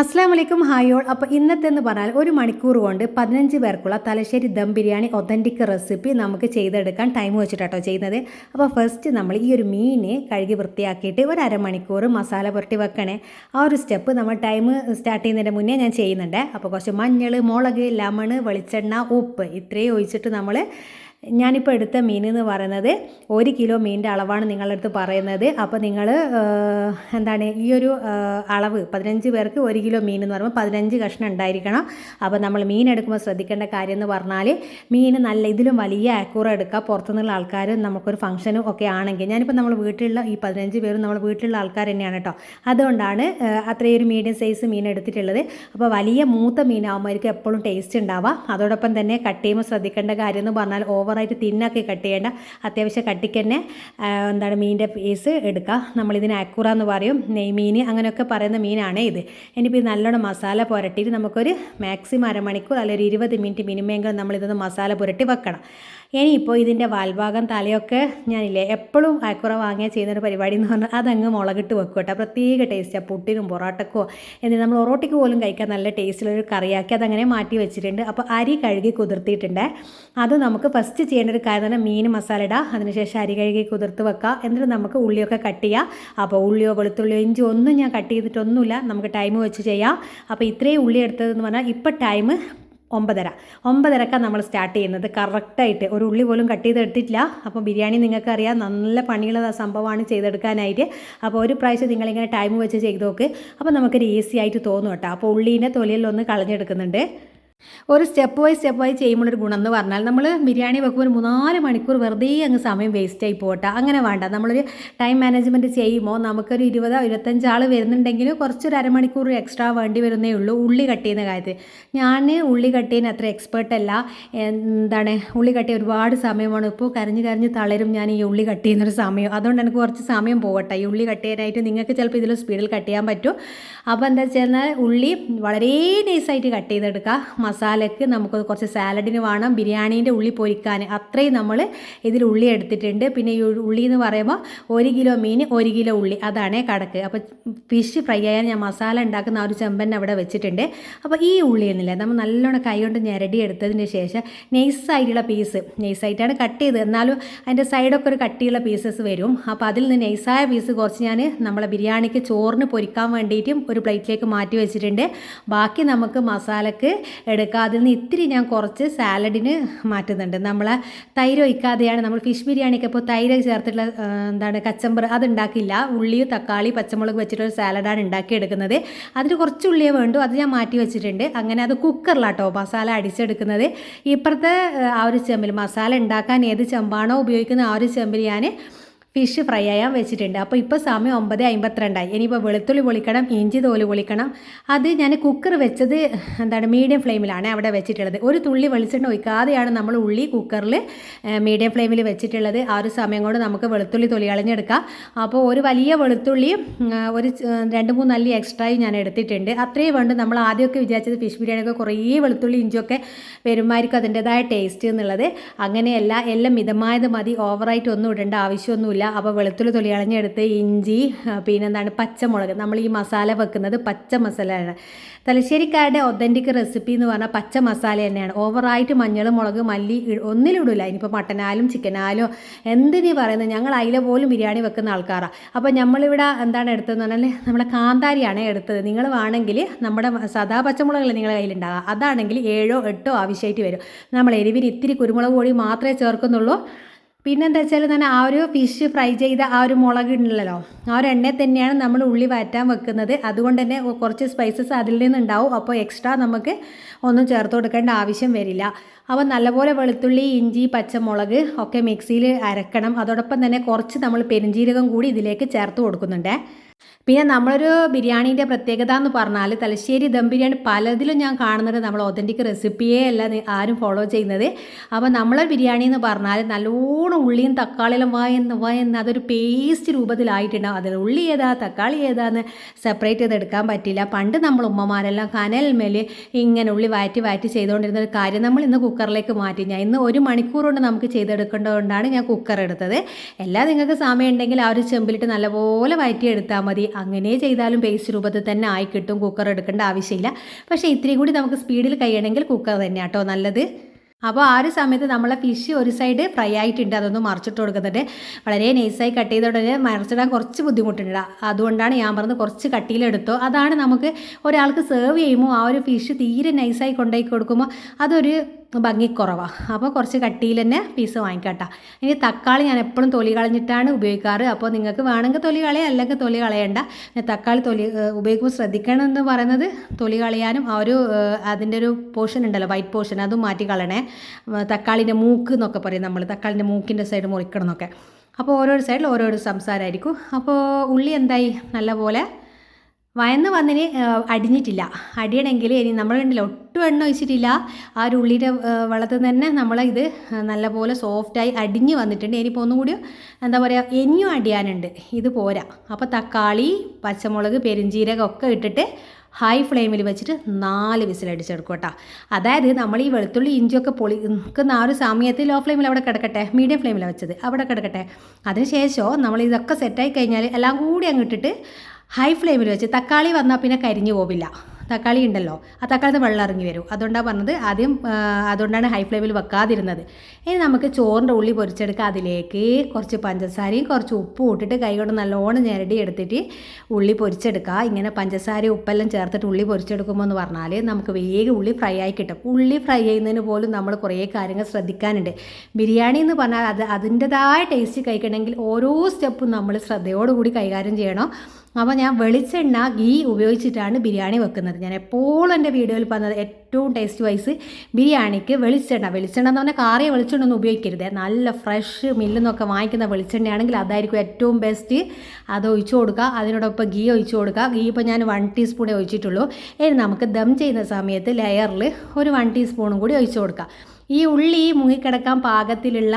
അസ്സാം വലൈക്കും ഹായോൾ അപ്പോൾ ഇന്നത്തെ എന്ന് പറഞ്ഞാൽ ഒരു മണിക്കൂർ കൊണ്ട് പതിനഞ്ച് പേർക്കുള്ള തലശ്ശേരി ദം ബിരിയാണി ഒതന്റിക് റെസിപ്പി നമുക്ക് ചെയ്തെടുക്കാൻ ടൈം വെച്ചിട്ടാട്ടോ ചെയ്യുന്നത്. അപ്പോൾ ഫസ്റ്റ് നമ്മൾ ഈ ഒരു മീനെ കഴുകി വൃത്തിയാക്കിയിട്ട് ഒരു അരമണിക്കൂർ മസാല പുരട്ടി വെക്കണേ. ആ ഒരു സ്റ്റെപ്പ് നമ്മൾ ടൈം സ്റ്റാർട്ട് ചെയ്യുന്നതിന്റെ മുന്നേ ഞാൻ ചെയ്യുന്നുണ്ട്. അപ്പോൾ കുറച്ച് മഞ്ഞൾ മുളക് ലെമൺ വെളിച്ചെണ്ണ ഉപ്പ് ഇത്രയും ഒഴിച്ചിട്ട് നമ്മൾ ഞാനിപ്പോൾ എടുത്ത മീൻ എന്ന് പറയുന്നത് ഒരു കിലോ മീനിന്റെ അളവാണ് നിങ്ങളുടെ അടുത്ത് പറയുന്നത് അപ്പോൾ നിങ്ങൾ എന്താണ് ഈ ഒരു അളവ് പതിനഞ്ച് പേർക്ക് ഒരു കിലോ മീൻ എന്ന് പറയുമ്പോൾ പതിനഞ്ച് കഷ്ണം ഉണ്ടായിരിക്കണം. അപ്പോൾ നമ്മൾ മീൻ എടുക്കുമ്പോൾ ശ്രദ്ധിക്കേണ്ട കാര്യം എന്ന് പറഞ്ഞാൽ മീൻ നല്ല ഇതിലും വലിയ ആക്കൂറ എടുക്കുക പുറത്തുനിന്നുള്ള ആൾക്കാർ നമുക്കൊരു ഫംഗ്ഷനും ഒക്കെ ആണെങ്കിൽ. ഞാനിപ്പോൾ നമ്മൾ വീട്ടിലുള്ള ഈ പതിനഞ്ച് പേരും നമ്മൾ വീട്ടിലുള്ള ആൾക്കാർ തന്നെയാണ് കേട്ടോ. അതുകൊണ്ടാണ് അത്രയൊരു അത്രയും ഒരു മീഡിയം സൈസ് മീൻ എടുത്തിട്ടുള്ളത്. അപ്പോൾ വലിയ മൂത്ത മീനാകുമ്പോഴേക്കും എപ്പോഴും ടേസ്റ്റ് ഉണ്ടാവുക. അതോടൊപ്പം തന്നെ കട്ട് ചെയ്യുമ്പോൾ ശ്രദ്ധിക്കേണ്ട കാര്യം എന്ന് പറഞ്ഞാൽ ഓവറായിട്ട് തിന്നാക്കി കട്ട് ചെയ്യേണ്ട. അത്യാവശ്യം കട്ടിക്ക് തന്നെ എന്താണ് മീനിന്റെ പീസ് എടുക്കുക നമ്മളിതിന് അക്കുറ എന്ന് പറയും. നെയ്മീൻ അങ്ങനെയൊക്കെ പറയുന്ന മീനാണ് ഇത്. ഇനിയിപ്പോൾ ഇത് നല്ലോണം മസാല പുരട്ടിയിട്ട് നമുക്കൊരു മാക്സിമം അരമണിക്കൂർ അല്ലെങ്കിൽ ഒരു ഇരുപത് മിനിറ്റ് മിനിമെങ്കിലും നമ്മളിതൊന്ന് മസാല പുരട്ടി വെക്കണം. ഇനിയിപ്പോൾ ഇതിന്റെ വാൽഭാഗം തലയൊക്കെ ഞാനില്ലേ എപ്പോഴും അക്കുറ വാങ്ങിയ ചെയ്യുന്നൊരു പരിപാടി എന്ന് പറഞ്ഞാൽ അതങ്ങ് മുളകിട്ട് വെക്കും കേട്ടോ. പ്രത്യേക ടേസ്റ്റാണ് പുട്ടിനും പൊറോട്ടക്കോ എന്നിട്ട് നമ്മൾ ഒറോട്ടിക്ക് പോലും കഴിക്കാൻ നല്ല ടേസ്റ്റിലൊരു കറിയാക്കി അതങ്ങനെ മാറ്റി വെച്ചിട്ടുണ്ട്. അപ്പോൾ അരി കഴുകി കുതിർത്തിയിട്ടുണ്ട്. അത് നമുക്ക് ഫസ്റ്റ് ചെയ്യേണ്ട ഒരു കാര്യം തന്നെ മീൻ മസാല ഇടുക അതിനുശേഷം അരി കഴുകി കുതിർത്ത് വെക്കുക എന്നിട്ട് നമുക്ക് ഉള്ളിയൊക്കെ കട്ട് ചെയ്യാം. അപ്പോൾ ഉള്ളിയോ വെളുത്തുള്ളിയോ ഇഞ്ചി ഒന്നും ഞാൻ കട്ട് ചെയ്തിട്ടൊന്നുമില്ല. നമുക്ക് ടൈം വെച്ച് ചെയ്യാം. അപ്പോൾ ഇത്രയും ഉള്ളി എടുത്തതെന്ന് പറഞ്ഞാൽ ഇപ്പോൾ ടൈം ഒമ്പതര. ഒമ്പതരക്കാണ് നമ്മൾ സ്റ്റാർട്ട് ചെയ്യുന്നത്. കറക്റ്റായിട്ട് ഒരു ഉള്ളി പോലും കട്ട് ചെയ്തെടുത്തിട്ടില്ല അപ്പോൾ ബിരിയാണി നിങ്ങൾക്കറിയാം. നല്ല പണിയുള്ള സംഭവമാണ് ചെയ്തെടുക്കാനായിട്ട്. അപ്പോൾ ഒരു പ്രാവശ്യം നിങ്ങളിങ്ങനെ ടൈം വെച്ച് ചെയ്ത് നോക്ക്. അപ്പോൾ നമുക്കൊരു ഈസി ആയിട്ട് തോന്നും കേട്ടോ. അപ്പോൾ ഉള്ളീന്റെ തൊലിയിലൊന്ന് കളഞ്ഞെടുക്കുന്നുണ്ട്. ഒരു സ്റ്റെപ്പ് വൈ സ്റ്റെപ്പ് വൈ ചെയ്യുമ്പോഴൊരു ഗുണം എന്ന് പറഞ്ഞാൽ നമ്മൾ ബിരിയാണി വെക്കുമ്പോൾ ഒരു മൂന്നാൽ മണിക്കൂർ വെറുതെ അങ്ങ് സമയം വേസ്റ്റ് ആയി പോട്ടെ. അങ്ങനെ വേണ്ട. നമ്മളൊരു ടൈം മാനേജ്മെന്റ് ചെയ്യുമ്പോൾ നമുക്കൊരു ഇരുപതോ ഇരുപത്തഞ്ച് ആൾ വരുന്നുണ്ടെങ്കിൽ കുറച്ചൊരു അരമണിക്കൂർ എക്സ്ട്രാ വേണ്ടി വരുന്നേ ഉള്ളൂ. ഉള്ളി കട്ട് ചെയ്യുന്ന കാര്യത്തിൽ. ഞാൻ ഉള്ളി കട്ട് ചെയ്യുന്ന അത്ര എക്സ്പേർട്ട് അല്ല. എന്താണ്? ഉള്ളി കട്ട് ഒരുപാട് സമയമാണ്. ഇപ്പോൾ കരഞ്ഞ് കരഞ്ഞ് തളരും ഞാൻ ഈ ഉള്ളി കട്ട് ചെയ്യുന്നൊരു സമയം. അതുകൊണ്ട് എനിക്ക് കുറച്ച് സമയം പോകട്ടെ. ഈ ഉള്ളി കട്ട് ചെയ്യാനായിട്ട് നിങ്ങൾക്ക് ചിലപ്പോൾ ഇതിൽ സ്പീഡിൽ കട്ട് ചെയ്യാൻ പറ്റും. അപ്പോൾ എന്താ വെച്ചാൽ ഉള്ളി വളരെ നൈസായിട്ട് കട്ട് ചെയ്തെടുക്കുക. മസാലയ്ക്ക് നമുക്ക് കുറച്ച് സാലഡിന് വേണം ബിരിയാണീന്റെ ഉള്ളി പൊരിക്കാൻ. അത്രയും നമ്മൾ ഇതിൽ ഉള്ളി എടുത്തിട്ടുണ്ട്. പിന്നെ ഈ ഉള്ളി എന്ന് പറയുമ്പോൾ ഒരു കിലോ മീൻ ഒരു കിലോ ഉള്ളി. അതാണ് കടക്ക് അപ്പോൾ ഫിഷ് ഫ്രൈ ആയാൽ ഞാൻ മസാല ഉണ്ടാക്കുന്ന ആ ഒരു ചെമ്പൻ അവിടെ വെച്ചിട്ടുണ്ട്. അപ്പോൾ ഈ ഉള്ളി എന്നില്ല നമ്മൾ നല്ലോണം കൈ കൊണ്ട് ഞെരടി എടുത്തതിന് ശേഷം നൈസായിട്ടുള്ള പീസ് നൈസായിട്ടാണ് കട്ട് ചെയ്ത് എന്നാലും അതിന്റെ സൈഡൊക്കെ ഒരു കട്ടിയുള്ള പീസസ് വരും. അപ്പോൾ അതിൽ നിന്ന് നൈസായ പീസ് കുറച്ച് ഞാൻ നമ്മളെ ബിരിയാണിക്ക് ചോറിന് പൊരിക്കാൻ വേണ്ടിയിട്ടും ഒരു പ്ലേറ്റിലേക്ക് മാറ്റി വെച്ചിട്ടുണ്ട്. ബാക്കി നമുക്ക് മസാലക്ക് എടുക്കുക. അതിൽ നിന്ന് ഇത്തിരി ഞാൻ കുറച്ച് സാലഡിന് മാറ്റുന്നുണ്ട്. നമ്മൾ തൈര് ഒഴിക്കാതെയാണ് നമ്മൾ ഫിഷ് ബിരിയാണിക്ക് ഇപ്പോൾ തൈര് ചേർത്തിട്ടുള്ള എന്താണ് കച്ചമ്പർ അത് ഉള്ളിയും ഉള്ളി തക്കാളി പച്ചമുളക് വെച്ചിട്ടൊരു സാലഡാണ് ഉണ്ടാക്കിയെടുക്കുന്നത് അതിന് കുറച്ച് ഉള്ളിയേ വേണ്ടു. അത് ഞാൻ മാറ്റി വെച്ചിട്ടുണ്ട്. അങ്ങനെ അത് കുക്കറിലാട്ടോ മസാല അടിച്ചെടുക്കുന്നത്. ഇപ്പുറത്തെ ആ ഒരു ചെമ്പിൽ മസാല ഉണ്ടാക്കാൻ ഏത് ചെമ്പാണോ ഉപയോഗിക്കുന്ന ആ ഒരു ചെമ്പിൽ ഞാൻ ഫിഷ് ഫ്രൈ ആയാൻ വെച്ചിട്ടുണ്ട്. അപ്പോൾ ഇപ്പോൾ സമയം ഒമ്പത് അമ്പത്തിരണ്ടായി. ഇനിയിപ്പോൾ വെളുത്തുള്ളി പൊളിക്കണം ഇഞ്ചി തോൽ പൊളിക്കണം. അത് ഞാൻ കുക്കർ വെച്ചത് എന്താണ് മീഡിയം ഫ്ലെയിമിലാണ് അവിടെ വെച്ചിട്ടുള്ളത്. ഒരു തുള്ളി വെളിച്ചെണ്ണ ഒഴിക്കാതെയാണ് നമ്മൾ ഉള്ളി കുക്കറിൽ മീഡിയം ഫ്ലെയിമിൽ വെച്ചിട്ടുള്ളത്. ആ ഒരു സമയം കൊണ്ട് നമുക്ക് വെളുത്തുള്ളി തൊലി കളഞ്ഞെടുക്കാം. അപ്പോൾ ഒരു വലിയ വെളുത്തുള്ളി ഒരു രണ്ട് മൂന്ന് അല്ലി എക്സ്ട്രായും ഞാൻ എടുത്തിട്ടുണ്ട്. അത്രയും വേണ്ട. നമ്മൾ ആദ്യമൊക്കെ വിചാരിച്ചത് ഫിഷ് ബിരിയാണിയൊക്കെ കുറേ വെളുത്തുള്ളി ഇഞ്ചിയൊക്കെ വരുമായിരിക്കും അതിന്റെതായ ടേസ്റ്റ് എന്നുള്ളത്. അങ്ങനെയല്ല. എല്ലാം മിതമായത് മതി. ഓവറായിട്ട് ഒന്നും ഇടേണ്ട ആവശ്യമൊന്നുമില്ല. അപ്പോൾ വെളുത്തുള്ളി തൊലി കളഞ്ഞെടുത്ത് ഇഞ്ചി പിന്നെ പിന്നെന്താണ് പച്ചമുളക്. നമ്മൾ ഈ മസാല വെക്കുന്നത് പച്ച മസാലയാണ്. തലശ്ശേരിക്കാരുടെ ഒത്തന്റിക് റെസിപ്പി എന്ന് പറഞ്ഞാൽ പച്ച മസാല തന്നെയാണ്. ഓവറായിട്ട് മഞ്ഞൾ മുളക് മല്ലി ഒന്നിലിടില്ല ഇനിയിപ്പോൾ മട്ടനാലും ചിക്കനാലോ എന്തിനു പറയുന്നത് ഞങ്ങൾ അതിലെ പോലും ബിരിയാണി വെക്കുന്ന ആൾക്കാരാണ് അപ്പോൾ നമ്മളിവിടെ എന്താണ് എടുത്തതെന്ന് പറഞ്ഞാൽ നമ്മുടെ കാന്താരിയാണ് എടുത്തത്. നിങ്ങൾ വേണമെങ്കിൽ നമ്മുടെ സദാ പച്ചമുളക് നിങ്ങളുടെ കയ്യിലുണ്ടാകുക അതാണെങ്കിൽ ഏഴോ എട്ടോ ആവശ്യമായിട്ട് വരും. നമ്മൾ എരിവിന് ഇത്തിരി കുരുമുളക് പൊടി മാത്രമേ ചേർക്കുന്നുള്ളൂ. പിന്നെന്താ വെച്ചാൽ തന്നെ ആ ഒരു ഫിഷ് ഫ്രൈ ചെയ്ത ആ ഒരു മുളക് ഉണ്ടല്ലോ ആ ഒരു എണ്ണയിൽ തന്നെയാണ് നമ്മൾ ഉള്ളി വാറ്റാൻ വെക്കുന്നത്. അതുകൊണ്ട് തന്നെ കുറച്ച് സ്പൈസസ് അതിൽ നിന്നുണ്ടാവും. അപ്പോൾ എക്സ്ട്രാ നമുക്ക് ഒന്നും ചേർത്ത് കൊടുക്കേണ്ട ആവശ്യം വരില്ല. അപ്പോൾ നല്ലപോലെ വെളുത്തുള്ളി ഇഞ്ചി പച്ചമുളക് ഒക്കെ മിക്സിയിൽ അരക്കണം. അതോടൊപ്പം തന്നെ കുറച്ച് നമ്മൾ പെരിഞ്ജീരകം കൂടി ഇതിലേക്ക് ചേർത്ത് കൊടുക്കുന്നുണ്ട്. പിന്നെ നമ്മളൊരു ബിരിയാണീന്റെ പ്രത്യേകത എന്ന് പറഞ്ഞാൽ തലശ്ശേരി ദം ബിരിയാണി പലതിലും ഞാൻ കാണുന്നത് നമ്മൾ ഒതന്റിക് റെസിപ്പിയേ അല്ല ആരും ഫോളോ ചെയ്യുന്നത്. അപ്പോൾ നമ്മളെ ബിരിയാണി എന്ന് പറഞ്ഞാൽ നല്ലോണം ഉള്ളിയും തക്കാളിയിലും വായെന്ന് വായെന്ന് അതൊരു പേസ്റ്റ് രൂപത്തിലായിട്ടുണ്ടാവും അതിൽ ഉള്ളി ഏതാ തക്കാളി ഏതാന്ന് സെപ്പറേറ്റ് ചെയ്ത് എടുക്കാൻ പറ്റില്ല. പണ്ട് നമ്മൾ ഉമ്മമാരെല്ലാം കനൽമേൽ ഇങ്ങനെ ഉള്ളി വാറ്റി വാറ്റി ചെയ്തുകൊണ്ടിരുന്ന ഒരു കാര്യം നമ്മൾ ഇന്ന് കുക്കറിലേക്ക് മാറ്റി. ഞാൻ ഇന്ന് ഒരു മണിക്കൂർ കൊണ്ട് നമുക്ക് ചെയ്തെടുക്കേണ്ടതുകൊണ്ടാണ് ഞാൻ കുക്കർ എടുത്തത്. എല്ലാം നിങ്ങൾക്ക് സമയം ഉണ്ടെങ്കിൽ ആ ഒരു ചെമ്പിലിട്ട് നല്ലപോലെ വാറ്റി എടുത്താൽ മതി. മതി അങ്ങനെ ചെയ്താലും പേസ്റ്റ് രൂപത്തിൽ തന്നെ ആയി കിട്ടും. കുക്കർ എടുക്കേണ്ട ആവശ്യമില്ല. പക്ഷേ ഇത്രയും കൂടി നമുക്ക് സ്പീഡിൽ കഴിയണമെങ്കിൽ കുക്കർ തന്നെ കേട്ടോ നല്ലത്. അപ്പോൾ ആ ഒരു സമയത്ത് നമ്മളെ ഫിഷ് ഒരു സൈഡ് ഫ്രൈ ആയിട്ടുണ്ട്. അതൊന്ന് മറിച്ചിട്ട് കൊടുക്കുന്നുണ്ട്. വളരെ നൈസായി കട്ട് ചെയ്തോടെ മറിച്ചിടാൻ കുറച്ച് ബുദ്ധിമുട്ടുണ്ട്. അതുകൊണ്ടാണ് ഞാൻ പറഞ്ഞത് കുറച്ച് കട്ടിയിലെടുത്തോ. അതാണ് നമുക്ക് ഒരാൾക്ക് സെർവ് ചെയ്യുമ്പോൾ ആ ഒരു ഫിഷ് തീരെ നൈസായി കൊണ്ടുപോയി കൊടുക്കുമ്പോൾ അതൊരു ഭംഗിക്കുറവാണ് അപ്പോൾ കുറച്ച് കട്ടിയിൽ തന്നെ പീസ് വാങ്ങിക്കട്ടോ. ഇനി തക്കാളി ഞാൻ എപ്പോഴും തൊലി കളഞ്ഞിട്ടാണ് ഉപയോഗിക്കാറ്. അപ്പോൾ നിങ്ങൾക്ക് വേണമെങ്കിൽ തൊലി കളയാം അല്ലെങ്കിൽ തൊലി കളയണ്ട. തക്കാളി തൊലി ഉപയോഗിക്കുമ്പോൾ ശ്രദ്ധിക്കണം എന്ന് പറയുന്നത് തൊലി കളയാനും ആ ഒരു അതിന്റെ ഒരു പോർഷൻ ഉണ്ടല്ലോ വൈറ്റ് പോർഷൻ അതും മാറ്റി കളയണേ. തക്കാളിന്റെ മൂക്ക് എന്നൊക്കെ പറയും നമ്മൾ തക്കാളിന്റെ മൂക്കിന്റെ സൈഡ് മുറിക്കണം എന്നൊക്കെ. അപ്പോൾ ഓരോരോ സൈഡിൽ ഓരോരോ സംസാരമായിരിക്കും. അപ്പോൾ ഉള്ളി എന്തായി? നല്ലപോലെ വയന്ന് വന്നിന് അടിഞ്ഞിട്ടില്ല. അടിയണമെങ്കിൽ ഇനി നമ്മൾ കണ്ടില്ല ഒട്ടും എണ്ണ ഒഴിച്ചിട്ടില്ല. ആ ഒരു ഉള്ളിയുടെ വെള്ളത്തിൽ തന്നെ നമ്മൾ ഇത് നല്ലപോലെ സോഫ്റ്റായി അടിഞ്ഞ് വന്നിട്ടുണ്ട്. ഇനിയിപ്പോൾ ഒന്നും എന്താ പറയുക ഇനിയും അടിയാനുണ്ട്. ഇത് പോരാ. അപ്പോൾ തക്കാളി പച്ചമുളക് പെരിഞ്ചീരകം ഒക്കെ ഇട്ടിട്ട് ഹൈ ഫ്ലെയിമിൽ വെച്ചിട്ട് നാല് വിസിലടിച്ചെടുക്കും കേട്ടോ. അതായത് നമ്മൾ ഈ വെളുത്തുള്ളി ഇഞ്ചിയൊക്കെ പൊളി നിൽക്കുന്ന ആ ഒരു സമയത്ത് ലോ ഫ്ലെയിമിൽ അവിടെ കിടക്കട്ടെ. മീഡിയം ഫ്ലെയിമിലാണ് വെച്ചത്. അവിടെ കിടക്കട്ടെ. അതിനുശേഷം നമ്മൾ ഇതൊക്കെ സെറ്റായി കഴിഞ്ഞാൽ എല്ലാം കൂടി അങ്ങ് ഇട്ടിട്ട് ഹൈ ഫ്ലെയിമിൽ വെച്ച് തക്കാളി വന്നാൽ പിന്നെ കരിഞ്ഞു പോവില്ല. തക്കാളി ഉണ്ടല്ലോ. ആ തക്കാളിന്ന് വെള്ളം ഇറങ്ങി വരും. അതുകൊണ്ടാണ് പറഞ്ഞത് ആദ്യം അതുകൊണ്ടാണ് ഹൈ ഫ്ലെയിമിൽ വെക്കാതിരുന്നത്. ഇനി നമുക്ക് ചോറിന്റെ ഉള്ളി പൊരിച്ചെടുക്കുക അതിലേക്ക് കുറച്ച് പഞ്ചസാരയും കുറച്ച് ഉപ്പും ഇട്ടിട്ട് കൈ കൊണ്ട് നല്ലോണം ഞെരടി എടുത്തിട്ട് ഉള്ളി പൊരിച്ചെടുക്കുക ഇങ്ങനെ പഞ്ചസാരയും ഉപ്പെല്ലാം ചേർത്തിട്ട് ഉള്ളി പൊരിച്ചെടുക്കുമ്പോൾ എന്ന് പറഞ്ഞാൽ നമുക്ക് വേഗം ഉള്ളി ഫ്രൈ ആയി കിട്ടും. ഉള്ളി ഫ്രൈ ചെയ്യുന്നതിന് പോലും നമ്മൾ കുറേ കാര്യങ്ങൾ ശ്രദ്ധിക്കാനുണ്ട്. ബിരിയാണി എന്ന് പറഞ്ഞാൽ അത് അതിന്റെതായ ടേസ്റ്റ് കഴിക്കണമെങ്കിൽ ഓരോ സ്റ്റെപ്പും നമ്മൾ ശ്രദ്ധയോടുകൂടി കൈകാര്യം ചെയ്യണം. അപ്പോൾ ഞാൻ വെളിച്ചെണ്ണ ഗീ ഉപയോഗിച്ചിട്ടാണ് ബിരിയാണി വെക്കുന്നത്. ഞാൻ എപ്പോഴും എന്റെ വീഡിയോയിൽ പറഞ്ഞത് ഏറ്റവും ടേസ്റ്റ് വൈസ് ബിരിയാണിക്ക് വെളിച്ചെണ്ണ. വെളിച്ചെണ്ണ എന്ന് പറഞ്ഞാൽ കാറിയ വെളിച്ചെണ്ണ ഒന്നും ഉപയോഗിക്കരുത്. നല്ല ഫ്രഷ് മില്ലിൽ നിന്നൊക്കെ വാങ്ങിക്കുന്ന വെളിച്ചെണ്ണയാണെങ്കിൽ അതായിരിക്കും ഏറ്റവും ബെസ്റ്റ് അത് ഒഴിച്ചു കൊടുക്കുക. അതിനോടൊപ്പം ഗീ ഒഴിച്ചു കൊടുക്കുക. ഗീ ഇപ്പോൾ ഞാൻ വൺ ടീസ്പൂണേ ഒഴിച്ചിട്ടുള്ളൂ. ഇനി നമുക്ക് ദം ചെയ്യുന്ന സമയത്ത് ലെയറിൽ ഒരു വൺ ടീസ്പൂണും കൂടി ഒഴിച്ചു കൊടുക്കുക. ഈ ഉള്ളി മുങ്ങിക്കിടക്കാൻ പാകത്തിലുള്ള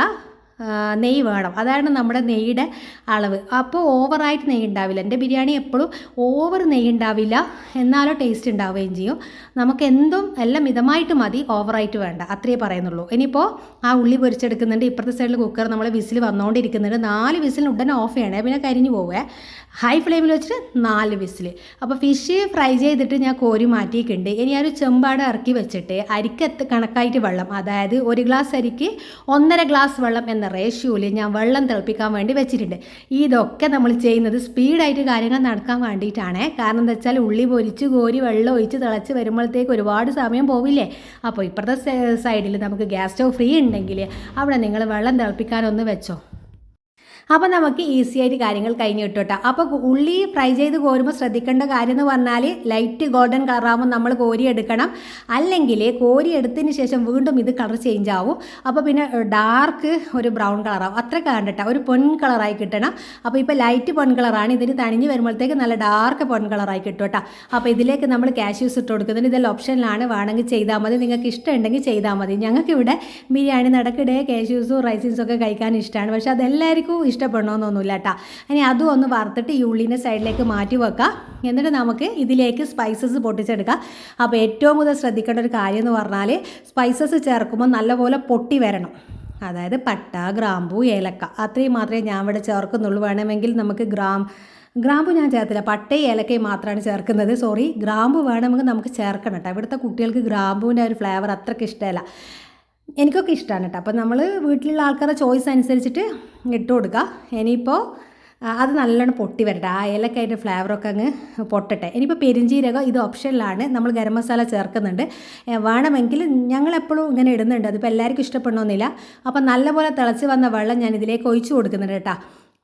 നെയ്യ് വേണം. അതാണ് നമ്മുടെ നെയ്യുടെ അളവ്. അപ്പോൾ ഓവറായിട്ട് നെയ്യ് ഉണ്ടാവില്ല. എന്റെ ബിരിയാണി എപ്പോഴും ഓവർ നെയ്യ് ഉണ്ടാവില്ല. എന്നാലോ ടേസ്റ്റ് ഉണ്ടാവുകയും ചെയ്യും. നമുക്ക് എന്തും എല്ലാം മിതമായിട്ട് മതി. ഓവറായിട്ട് വേണ്ട. അത്രയേ പറയുന്നുള്ളൂ. ഇനിയിപ്പോൾ ആ ഉള്ളി പൊരിച്ചെടുക്കുന്നുണ്ട്. ഇപ്പുറത്തെ സൈഡിൽ കുക്കർ നമ്മൾ വിസിൽ വന്നുകൊണ്ടിരിക്കുന്നുണ്ട് നാല് വിസിലിന് ഉടനെ ഓഫ് ചെയ്യണേ. പിന്നെ കരിഞ്ഞു പോവേ. ഹൈ ഫ്ലെയിമിൽ വെച്ചിട്ട് നാല് വിസിൽ അപ്പോൾ ഫിഷ് ഫ്രൈ ചെയ്തിട്ട് ഞാൻ കോരി മാറ്റിയിട്ടുണ്ട്. ഇനി ആ ഒരു ചെമ്പാട് ഇറക്കി വെച്ചിട്ട് അരിക്കത്ത് കണക്കായിട്ട് വെള്ളം. അതായത് ഒരു ഗ്ലാസ് അരിക്ക് ഒന്നര ഗ്ലാസ് വെള്ളം എന്ന റേഷ്യോയിൽ ഞാൻ വെള്ളം തിളപ്പിക്കാൻ വേണ്ടി വെച്ചിട്ടുണ്ട്. ഇതൊക്കെ നമ്മൾ ചെയ്യുന്നത് സ്പീഡായിട്ട് കാര്യങ്ങൾ നടക്കാൻ വേണ്ടിയിട്ടാണ്. കാരണം എന്താ വെച്ചാൽ ഉള്ളി പൊരിച്ച് കോരി വെള്ളം ഒഴിച്ച് തിളച്ച് വരുമ്പോഴത്തേക്ക് ഒരുപാട് സമയം പോവില്ലേ? അപ്പോൾ ഇപ്പുറത്തെ സൈഡിൽ നമുക്ക് ഗ്യാസ് സ്റ്റവ് ഫ്രീ ഉണ്ടെങ്കിൽ അവിടെ നിങ്ങൾ വെള്ളം തിളപ്പിക്കാനൊന്ന് വെച്ചോ. അപ്പോൾ നമുക്ക് ഈസി ആയിട്ട് കാര്യങ്ങൾ കഴിഞ്ഞ് കിട്ടും അപ്പോൾ ഉള്ളി ഫ്രൈ ചെയ്ത് കോരുമ്പോൾ ശ്രദ്ധിക്കേണ്ട കാര്യം എന്ന് പറഞ്ഞാൽ ലൈറ്റ് ഗോൾഡൻ കളറാകുമ്പോൾ നമ്മൾ കോരി എടുക്കണം. അല്ലെങ്കിൽ കോരി എടുത്തതിന് ശേഷം വീണ്ടും ഇത് കളർ ചേഞ്ച് ആവും. അപ്പോൾ പിന്നെ ഡാർക്ക് ഒരു ബ്രൗൺ കളറാവും അത്ര കണ്ടിട്ട. ഒരു പൊൻ കളറായി കിട്ടണം. അപ്പോൾ ഇപ്പോൾ ലൈറ്റ് പൊൻ കളറാണ് ഇതിന് തണിഞ്ഞ് വരുമ്പോഴത്തേക്ക് നല്ല ഡാർക്ക് പൊൻ കളറായി കിട്ടും അപ്പോൾ ഇതിലേക്ക് നമ്മൾ കാഷ്യൂസ് ഇട്ട് കൊടുക്കുന്നുണ്ട് ഇതെല്ലാം ഓപ്ഷനിലാണ് വേണമെങ്കിൽ ചെയ്താൽ മതി. നിങ്ങൾക്ക് ഇഷ്ടമുണ്ടെങ്കിൽ ചെയ്താൽ മതി. ഞങ്ങൾക്ക് ഇവിടെ ബിരിയാണി നടക്കിടെ കാഷ്യൂസും റൈസിൻസും ഒക്കെ കഴിക്കാൻ ഇഷ്ടമാണ് പക്ഷേ അതെല്ലാവർക്കും ഇഷ്ടപ്പെടണമെന്നൊന്നുമില്ല കേട്ടോ ഇനി അതും ഒന്ന് വറുത്തിട്ട് ഈ ഉള്ളിന്റെ സൈഡിലേക്ക് മാറ്റി വെക്കാം. എന്നിട്ട് നമുക്ക് ഇതിലേക്ക് സ്പൈസസ് പൊട്ടിച്ചെടുക്കാം. അപ്പോൾ ഏറ്റവും കൂടുതൽ ശ്രദ്ധിക്കേണ്ട ഒരു കാര്യം എന്ന് പറഞ്ഞാൽ സ്പൈസസ് ചേർക്കുമ്പോൾ നല്ലപോലെ പൊട്ടി വരണം. അതായത് പട്ട ഗ്രാമ്പു ഏലക്ക. അത്രയും മാത്രമേ ഞാൻ ഇവിടെ ചേർക്കുന്നുള്ളൂ. വേണമെങ്കിൽ നമുക്ക് ഗ്രാം ഗ്രാമ്പു ഞാൻ ചേർത്തില്ല. പട്ടയും ഏലക്കയും മാത്രമാണ് ചേർക്കുന്നത്. സോറി ഗ്രാമ്പു വേണമെങ്കിൽ നമുക്ക് ചേർക്കണം കേട്ടോ. ഇവിടുത്തെ കുട്ടികൾക്ക് ഗ്രാമ്പുവിന്റെ ഒരു ഫ്ലേവർ അത്രയ്ക്ക് ഇഷ്ടമല്ല. എനിക്കൊക്കെ ഇഷ്ടമാണ് കേട്ടോ. അപ്പോൾ നമ്മൾ വീട്ടിലുള്ള ആൾക്കാരുടെ ചോയ്സ് അനുസരിച്ചിട്ട് ഇട്ട് കൊടുക്കുക ഇനിയിപ്പോൾ അത് നല്ലോണം പൊട്ടി വരട്ടെ. ആ ഏലക്കായിട്ട് ഫ്ലേവറൊക്കെ അങ്ങ് പൊട്ടട്ടെ. ഇനിയിപ്പോൾ പെരിഞ്ചീരകം ഇത് ഓപ്ഷനിലാണ് നമ്മൾ ഗരം മസാല ചേർക്കുന്നുണ്ട്. വേണമെങ്കിൽ ഞങ്ങളെപ്പോഴും ഇങ്ങനെ ഇടുന്നുണ്ട്. അതിപ്പോൾ എല്ലാവർക്കും ഇഷ്ടപ്പെടണമെന്നില്ല അപ്പോൾ നല്ലപോലെ തിളച്ച് വന്ന വെള്ളം ഞാൻ ഇതിലേക്ക് ഒഴിച്ചു കൊടുക്കുന്നുണ്ട് കേട്ടോ.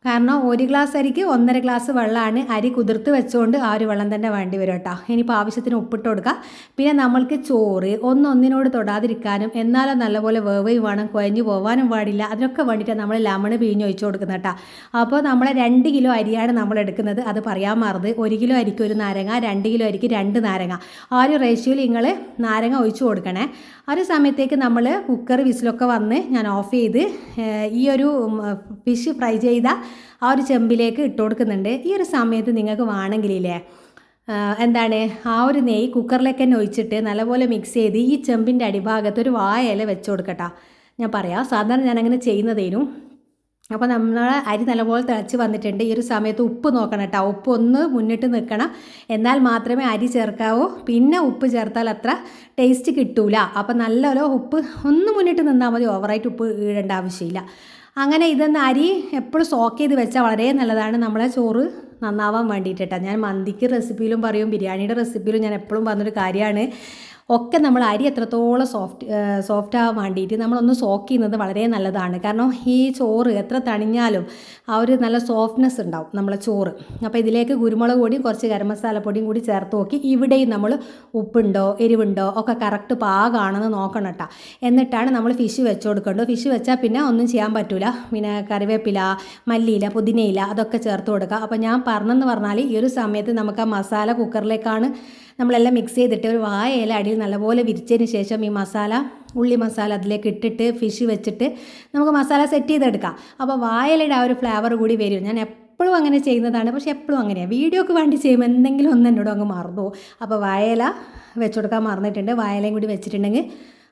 കാരണം ഒരു ഗ്ലാസ് അരിക്ക് ഒന്നര ഗ്ലാസ് വെള്ളമാണ് അരി കുതിർത്ത് വെച്ചുകൊണ്ട് ആ ഒരു വെള്ളം തന്നെ വേണ്ടി വരും കേട്ടോ. ഇനിയിപ്പോൾ ആവശ്യത്തിന് ഉപ്പിട്ട് കൊടുക്കുക പിന്നെ നമ്മൾക്ക് ചോറ് ഒന്നൊന്നിനോട് തൊടാതിരിക്കാനും എന്നാലും നല്ലപോലെ വേവയും വേണം കുഴഞ്ഞു പോകാനും പാടില്ല അതിനൊക്കെ വേണ്ടിയിട്ട് നമ്മൾ ലെമൺ പിഴിഞ്ഞ് ഒഴിച്ചു കൊടുക്കുന്നത് കേട്ടോ. അപ്പോൾ നമ്മൾ രണ്ട് കിലോ അരിയാണ് നമ്മൾ എടുക്കുന്നത്. അത് പറയാൻ മറന്ന് ഒരു കിലോ അരിക്ക് ഒരു നാരങ്ങ രണ്ട് കിലോ അരിക്ക് രണ്ട് നാരങ്ങ. ആ ഒരു റേഷ്യോയിൽ നിങ്ങൾ നാരങ്ങ ഒഴിച്ചു കൊടുക്കണേ. ആ ഒരു സമയത്തേക്ക് നമ്മൾ കുക്കർ വിസിലൊക്കെ വന്ന് ഞാൻ ഓഫ് ചെയ്ത് ഈ ഒരു ഫിഷ് ഫ്രൈ ചെയ്ത ആ ഒരു ചെമ്പിലേക്ക് ഇട്ട് കൊടുക്കുന്നുണ്ട്. ഈ ഒരു സമയത്ത് നിങ്ങൾക്ക് വേണമെങ്കിലില്ലേ എന്താണ് ആ ഒരു നെയ്യ് കുക്കറിലേക്ക് തന്നെ ഒഴിച്ചിട്ട് നല്ലപോലെ മിക്സ് ചെയ്ത് ഈ ചെമ്പിന്റെ അടിഭാഗത്ത് ഒരു ഇല വെച്ച് കൊടുക്കട്ടോ. ഞാൻ പറയാം. സാധാരണ ഞാൻ അങ്ങനെ ചെയ്യുന്നതേനും അപ്പോൾ നമ്മൾ അരി നല്ലപോലെ തിളച്ച് വന്നിട്ടുണ്ട്. ഈ ഒരു സമയത്ത് ഉപ്പ് നോക്കണം കേട്ടോ. ഉപ്പ് ഒന്ന് മുന്നിട്ട് നിൽക്കണം. എന്നാൽ മാത്രമേ അരി ചേർക്കാവൂ. പിന്നെ ഉപ്പ് ചേർത്താൽ അത്ര ടേസ്റ്റ് കിട്ടൂല. അപ്പോൾ നല്ലപോലെ ഉപ്പ് ഒന്ന് മുന്നിട്ട് നിന്നാൽ മതി. ഓവറായിട്ട് ഉപ്പ് ഇടേണ്ട ആവശ്യമില്ല. അങ്ങനെ ഇതൊന്ന് അരി എപ്പോഴും സോക്ക് ചെയ്ത് വെച്ചാൽ വളരെ നല്ലതാണ്. നമ്മളെ ചോറ് നന്നാവാൻ വേണ്ടിയിട്ടാണ് ഞാൻ മന്തിക്ക് റെസിപ്പിയിലും പറയും ബിരിയാണിയുടെ റെസിപ്പിയിലും ഞാൻ എപ്പോഴും പറഞ്ഞൊരു കാര്യമാണ്. ഒക്കെ നമ്മൾ അരി എത്രത്തോളം സോഫ്റ്റ് സോഫ്റ്റ് ആവാൻ വേണ്ടിയിട്ട് നമ്മളൊന്ന് സോക്ക് ചെയ്യുന്നത് വളരെ നല്ലതാണ്. കാരണം ഈ ചോറ് എത്ര തണിഞ്ഞാലും ആ ഒരു നല്ല സോഫ്റ്റ്നെസ് ഉണ്ടാവും നമ്മളെ ചോറ്. അപ്പോൾ ഇതിലേക്ക് കുരുമുളക് പൊടി കുറച്ച് ഗരം മസാല പൊടിയും കൂടി ചേർത്ത് നോക്കി. ഇവിടെയും നമ്മൾ ഉപ്പുണ്ടോ എരിവുണ്ടോ ഒക്കെ കറക്റ്റ് പാകാണെന്ന് നോക്കണം കേട്ടോ എന്നിട്ടാണ് നമ്മൾ ഫിഷ് വെച്ച് കൊടുക്കേണ്ടത്. ഫിഷ് വെച്ചാൽ പിന്നെ ഒന്നും ചെയ്യാൻ പറ്റില്ല പിന്നെ കറിവേപ്പില മല്ലിയില പുതിനയില അതൊക്കെ ചേർത്ത് കൊടുക്കുക അപ്പോൾ ഞാൻ പറഞ്ഞെന്ന് പറഞ്ഞാൽ ഈ ഒരു സമയത്ത് നമുക്ക് ആ മസാല കുക്കറിലേക്കാണ് നമ്മളെല്ലാം മിക്സ് ചെയ്തിട്ട് ഒരു വായയില അടിയിൽ നല്ലപോലെ വിരിച്ചതിന് ശേഷം ഈ മസാല ഉള്ളി മസാല അതിലേക്ക് ഇട്ടിട്ട് ഫിഷ് വെച്ചിട്ട് നമുക്ക് മസാല സെറ്റ് ചെയ്തെടുക്കാം. അപ്പോൾ വായലയുടെ ആ ഒരു ഫ്ലേവർ കൂടി വരും. ഞാൻ എപ്പോഴും അങ്ങനെ ചെയ്യുന്നതാണ്. പക്ഷെ എപ്പോഴും അങ്ങനെയാണ് വീഡിയോക്ക് വേണ്ടി ചെയ്യുമ്പോൾ എന്തെങ്കിലും ഒന്ന് എന്നോട് അങ്ങ് മറന്നു അപ്പോൾ വായല വെച്ചുകൊടുക്കാൻ മറന്നിട്ടുണ്ട്. വായലയും കൂടി വെച്ചിട്ടുണ്ടെങ്കിൽ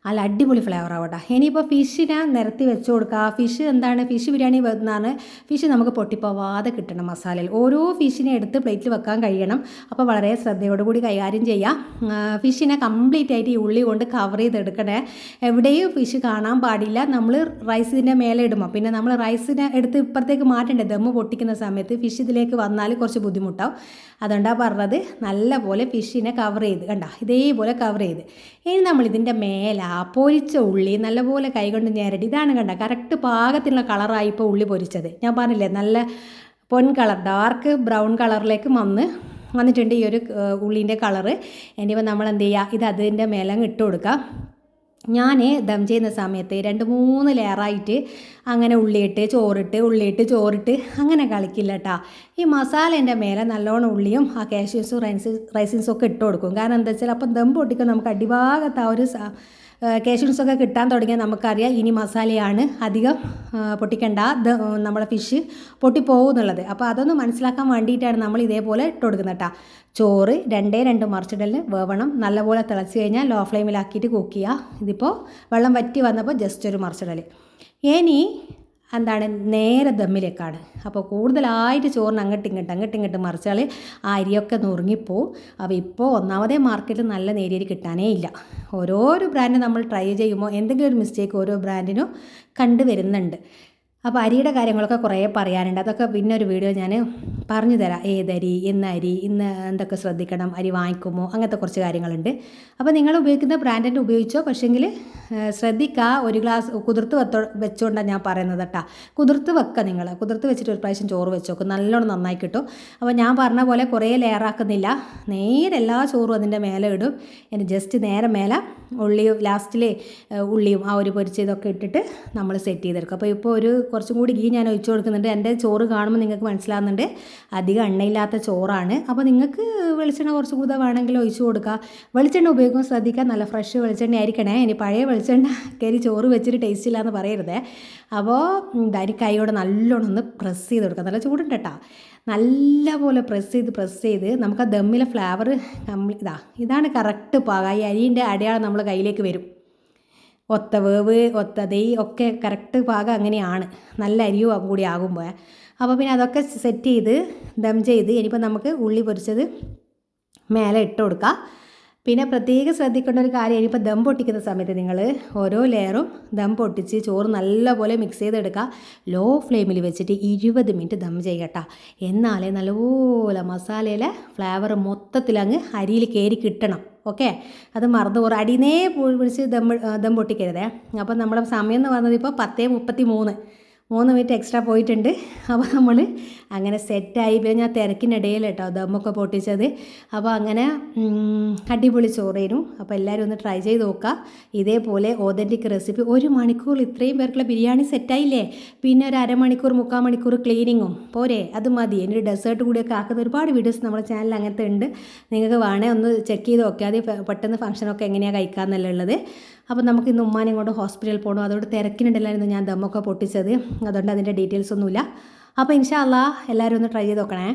നല്ല അടിപൊളി ഫ്ലേവർ ആവട്ടെ. ഇനിയിപ്പോൾ ഫിഷിനെ നിരത്തി വെച്ച് കൊടുക്കുക ഫിഷ് എന്താണ്? ഫിഷ് ബിരിയാണി എന്നാണ് ഫിഷ് നമുക്ക് പൊട്ടിപ്പോവാതെ കിട്ടണം മസാലയിൽ. ഓരോ ഫിഷിനെ എടുത്ത് പ്ലേറ്റിൽ വെക്കാൻ കഴിയണം. അപ്പോൾ വളരെ ശ്രദ്ധയോടുകൂടി കൈകാര്യം ചെയ്യാം. ഫിഷിനെ കംപ്ലീറ്റ് ആയിട്ട് ഈ ഉള്ളി കൊണ്ട് കവർ ചെയ്തെടുക്കണേ. എവിടെയും ഫിഷ് കാണാൻ പാടില്ല. നമ്മൾ റൈസിന്റെ മേലെ ഇടുമ്പോൾ പിന്നെ നമ്മൾ റൈസിനെ എടുത്ത് ഇപ്പുറത്തേക്ക് മാറ്റണ്ടേ? ദമ്മ് പൊട്ടിക്കുന്ന സമയത്ത് ഫിഷ് ഇതിലേക്ക് വന്നാൽ കുറച്ച് ബുദ്ധിമുട്ടാവും. അതുകൊണ്ടാണ് പറഞ്ഞത്. നല്ലപോലെ ഫിഷിനെ കവർ ചെയ്ത്. കണ്ട? ഇതേപോലെ കവർ ചെയ്ത്. ഇനി നമ്മൾ ഇതിന്റെ മേലെ പൊരിച്ച ഉള്ളി നല്ലപോലെ കൈകൊണ്ട് ഞെരടി. ഇതാണ് കണ്ട കറക്റ്റ് പാകത്തിനുള്ള കളറായി ഇപ്പോൾ ഉള്ളി പൊരിച്ചത്. ഞാൻ പറഞ്ഞില്ലേ നല്ല പൊൻ കളർ ഡാർക്ക് ബ്രൗൺ കളറിലേക്ക് വന്ന് വന്നിട്ടുണ്ട് ഈ ഒരു ഉള്ളീന്റെ കളറ് ഇനിയിപ്പോൾ നമ്മൾ എന്ത് ചെയ്യുക ഇത് അതിന്റെ മേലെ ഇട്ട് കൊടുക്കാം. ഞാൻ ദം ചെയ്യുന്ന സമയത്ത് രണ്ട് മൂന്ന് ലെയറായിട്ട് അങ്ങനെ ഉള്ളിയിട്ട് ചോറിട്ട് ഉള്ളിയിട്ട് ചോറിട്ട് അങ്ങനെ കളിക്കില്ല കേട്ടോ ഈ മസാലേന്റെ മേലെ നല്ലോണം ഉള്ളിയും ആ കാഷ്യൂസും റൈസ് റൈസിൻസും ഒക്കെ ഇട്ട് കൊടുക്കും. കാരണം എന്താ വെച്ചാൽ അപ്പം ദം പൊട്ടിക്കാൻ നമുക്ക് അടിഭാഗത്ത് ആ ഒരു കേഷൻസൊക്കെ കിട്ടാൻ തുടങ്ങിയാൽ നമുക്കറിയാം ഇനി മസാലയാണ് അധികം പൊട്ടിക്കേണ്ട നമ്മുടെ ഫിഷ് പൊട്ടിപ്പോകും എന്നുള്ളത്. അപ്പോൾ അതൊന്ന് മനസ്സിലാക്കാൻ വേണ്ടിയിട്ടാണ് നമ്മൾ ഇതേപോലെ ഇട്ട് കൊടുക്കുന്നത് കേട്ടോ ചോറ് രണ്ടേ രണ്ട് മറിച്ചിടലിന് വേവണം. നല്ലപോലെ തിളച്ച് കഴിഞ്ഞാൽ ലോ ഫ്ലെയിമിലാക്കിയിട്ട് കുക്ക് ചെയ്യുക ഇതിപ്പോൾ വെള്ളം വറ്റി വന്നപ്പോൾ ജസ്റ്റ് ഒരു മറിച്ചിടൽ ഇനി എന്താണ് നേരെ ദമ്മിലേക്കാണ്. അപ്പോൾ കൂടുതലായിട്ട് ചോറിന് അങ്ങോട്ട് ഇങ്ങോട്ട് അങ്ങോട്ട് ഇങ്ങോട്ട് മറിച്ചാൽ ആ അരിയൊക്കെ നുറുങ്ങിപ്പോവും അപ്പോൾ ഇപ്പോൾ ഒന്നാമതേ മാർക്കറ്റിൽ നല്ല നേരിയരി കിട്ടാനേ ഇല്ല. ഓരോരോ ബ്രാൻഡ് നമ്മൾ ട്രൈ ചെയ്യുമ്പോൾ എന്തെങ്കിലും ഒരു മിസ്റ്റേക്ക് ഓരോ ബ്രാൻഡിനും കണ്ടുവരുന്നുണ്ട്. അപ്പോൾ അരിയുടെ കാര്യങ്ങളൊക്കെ കുറേ പറയാനുണ്ട്. അതൊക്കെ പിന്നെ ഒരു വീഡിയോ ഞാൻ പറഞ്ഞു തരാം. ഏതരി ഇന്ന് അരി ഇന്ന് എന്തൊക്കെ ശ്രദ്ധിക്കണം അരി വാങ്ങിക്കുമോ അങ്ങനത്തെ കുറച്ച് കാര്യങ്ങളുണ്ട്. അപ്പോൾ നിങ്ങൾ ഉപയോഗിക്കുന്ന ബ്രാൻഡിന്റെ ഉപയോഗിച്ചോ? പക്ഷേങ്കിൽ ശ്രദ്ധിക്കുക ഒരു ഗ്ലാസ് കുതിർത്ത് വെത്തോ വെച്ചുകൊണ്ടാണ് ഞാൻ പറയുന്നത് കേട്ടോ കുതിർത്ത് വെക്കുക നിങ്ങൾ. കുതിർത്ത് വെച്ചിട്ട് ഒരു പ്രാവശ്യം ചോറ് വെച്ച് നോക്കും നല്ലോണം നന്നായി കിട്ടും. അപ്പോൾ ഞാൻ പറഞ്ഞ പോലെ കുറേ ലെയറാക്കുന്നില്ല. നേരെ എല്ലാ ചോറും അതിന്റെ മേലെ ഇടും. ഇനി ജസ്റ്റ് നേരെ മേലെ ഉള്ളിയും ലാസ്റ്റിൽ ഉള്ളിയും ആ ഒരു പൊരിച്ചതൊക്കെ ഇട്ടിട്ട് നമ്മൾ സെറ്റ് ചെയ്തെടുക്കും. അപ്പോൾ ഇപ്പോൾ ഒരു കുറച്ചും കൂടി ഗീ ഞാൻ ഒഴിച്ചു കൊടുക്കുന്നുണ്ട്. എന്റെ ചോറ് കാണുമ്പോൾ നിങ്ങൾക്ക് മനസ്സിലാകുന്നുണ്ട് അധികം എണ്ണയില്ലാത്ത ചോറാണ്. അപ്പോൾ നിങ്ങൾക്ക് വെളിച്ചെണ്ണ കുറച്ച് കൂടുതൽ വേണമെങ്കിൽ ഒഴിച്ചു കൊടുക്കുക വെളിച്ചെണ്ണ ഉപയോഗിക്കുമ്പോൾ ശ്രദ്ധിക്കുക നല്ല ഫ്രഷ് വെളിച്ചെണ്ണ ആയിരിക്കണേ. ഇനി പഴയ വെളിച്ചെണ്ണ കയറി ചോറ് വെച്ചിട്ട് ടേസ്റ്റ് ഇല്ല എന്ന് പറയരുതേ. അപ്പോൾ ഇതായി കൈയോടെ നല്ലോണം ഒന്ന് പ്രസ് ചെയ്ത് കൊടുക്കുക നല്ല ചൂടുണ്ട് കേട്ടോ. നല്ല പോലെ പ്രസ് ചെയ്ത് പ്രസ് ചെയ്ത് നമുക്ക് ആ ദമ്മിലെ ഫ്ലേവർ കംപ്ലീറ്റ് ഇതാ ഇതാണ് കറക്റ്റ് പാകം. ഈ അരിന്റെ അടയാളം നമ്മൾ കയ്യിലേക്ക് വരും. ഒത്ത വേവ് ഒത്ത ദൈ ഒക്കെ കറക്റ്റ് പാകം അങ്ങനെയാണ്. നല്ല അരിയും കൂടി ആകുമ്പോൾ. അപ്പോൾ പിന്നെ അതൊക്കെ സെറ്റ് ചെയ്ത് ദം ചെയ്ത് ഇനിയിപ്പോൾ നമുക്ക് ഉള്ളി പൊരിച്ചത് മേലെ ഇട്ട് കൊടുക്കാം. പിന്നെ പ്രത്യേകം ശ്രദ്ധിക്കേണ്ട ഒരു കാര്യം ഇപ്പോൾ ദം പൊട്ടിക്കുന്ന സമയത്ത് നിങ്ങൾ ഓരോ ലെയറും ദം പൊട്ടിച്ച് ചോറ് നല്ലപോലെ മിക്സ് ചെയ്തെടുക്കുക. ലോ ഫ്ലെയിമിൽ വെച്ചിട്ട് ഇരുപത് മിനിറ്റ് ദം ചെയ്യട്ടോ എന്നാലേ നല്ലപോലെ മസാലയിലെ ഫ്ലേവർ മൊത്തത്തിൽ അങ്ങ് അരിയിൽ കയറി കിട്ടണം. ഓക്കെ? അത് മറന്നു പോകും അടിനേ പിടിച്ച് ദം ദം പൊട്ടിക്കരുതേ. അപ്പം നമ്മുടെ സമയം എന്ന് പറഞ്ഞത് ഇപ്പോൾ പത്തേ മുപ്പത്തി മൂന്ന് മൂന്ന് മിനിറ്റ് എക്സ്ട്രാ പോയിട്ടുണ്ട്. അപ്പോൾ നമ്മൾ അങ്ങനെ സെറ്റായി പിന്നെ ഞാൻ തിരക്കിനിടയിൽ കേട്ടോ ദമ്മൊക്കെ പൊട്ടിച്ചത്. അപ്പോൾ അങ്ങനെ അടിപൊളി ചോറേനും അപ്പോൾ എല്ലാവരും ഒന്ന് ട്രൈ ചെയ്ത് നോക്കുക ഇതേപോലെ ഓതന്റിക് റെസിപ്പി ഒരു മണിക്കൂർ ഇത്രയും പേർക്കുള്ള ബിരിയാണി സെറ്റായില്ലേ പിന്നെ ഒരു അരമണിക്കൂർ മുക്കാൽ മണിക്കൂർ ക്ലീനിങ്ങും പോരെ അത് മതി. എന്റെ ഡെസേർട്ട് കൂടിയൊക്കെ ആക്കുന്ന ഒരുപാട് വീഡിയോസ് നമ്മുടെ ചാനലിൽ അങ്ങനത്തെ ഉണ്ട്. നിങ്ങൾക്ക് വേണേ ഒന്ന് ചെക്ക് ചെയ്ത് നോക്കിയാൽ പെട്ടെന്ന് ഫംഗ്ഷനൊക്കെ എങ്ങനെയാണ് കഴിക്കാമെന്നുള്ളത് അപ്പോൾ നമുക്ക് ഇന്ന് ഉമ്മാനെയും കൊണ്ട് ഹോസ്പിറ്റലിൽ പോകണം അതുകൊണ്ട് തിരക്കിനുണ്ടല്ലായിരുന്നു ഞാൻ ദമ്മൊക്കെ പൊട്ടിച്ചത്. അതുകൊണ്ട് അതിന്റെ ഡീറ്റെയിൽസ് ഒന്നുമില്ല അപ്പോൾ ഇൻഷാ അല്ലാ എല്ലാവരും ഒന്ന് ട്രൈ ചെയ്ത് നോക്കണേ.